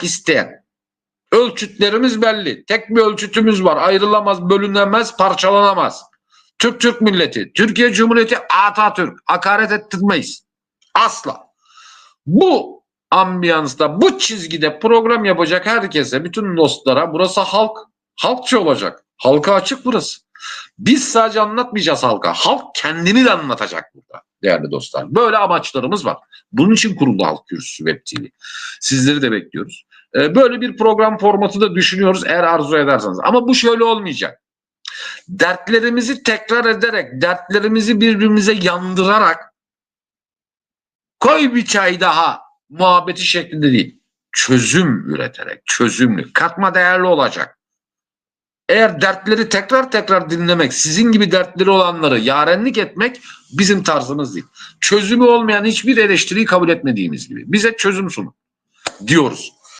isteyen. Ölçütlerimiz belli. Tek bir ölçütümüz var. Ayrılamaz, bölünemez, parçalanamaz. Türk Türk milleti, Türkiye Cumhuriyeti Atatürk. Hakaret ettirmeyiz. Asla. Bu ambiyansta, bu çizgide program yapacak herkese, bütün dostlara burası halk. Halkçı olacak. Halka açık burası. Biz sadece anlatmayacağız halka. Halk kendini de anlatacak burada değerli dostlar. Böyle amaçlarımız var. Bunun için kuruldu Halk Kürsüsü Web TV. Sizleri de bekliyoruz. Ee, Böyle bir program formatı da düşünüyoruz eğer arzu ederseniz. Ama bu şöyle olmayacak. Dertlerimizi tekrar ederek, dertlerimizi birbirimize yandırarak koy bir çay daha muhabbeti şeklinde değil. Çözüm üreterek, çözümlü, katma değerli olacak. Eğer dertleri tekrar tekrar dinlemek, sizin gibi dertleri olanları yarenlik etmek bizim tarzımız değil. Çözümü olmayan hiçbir eleştiriyi kabul etmediğimiz gibi. Bize çözüm sunun diyoruz.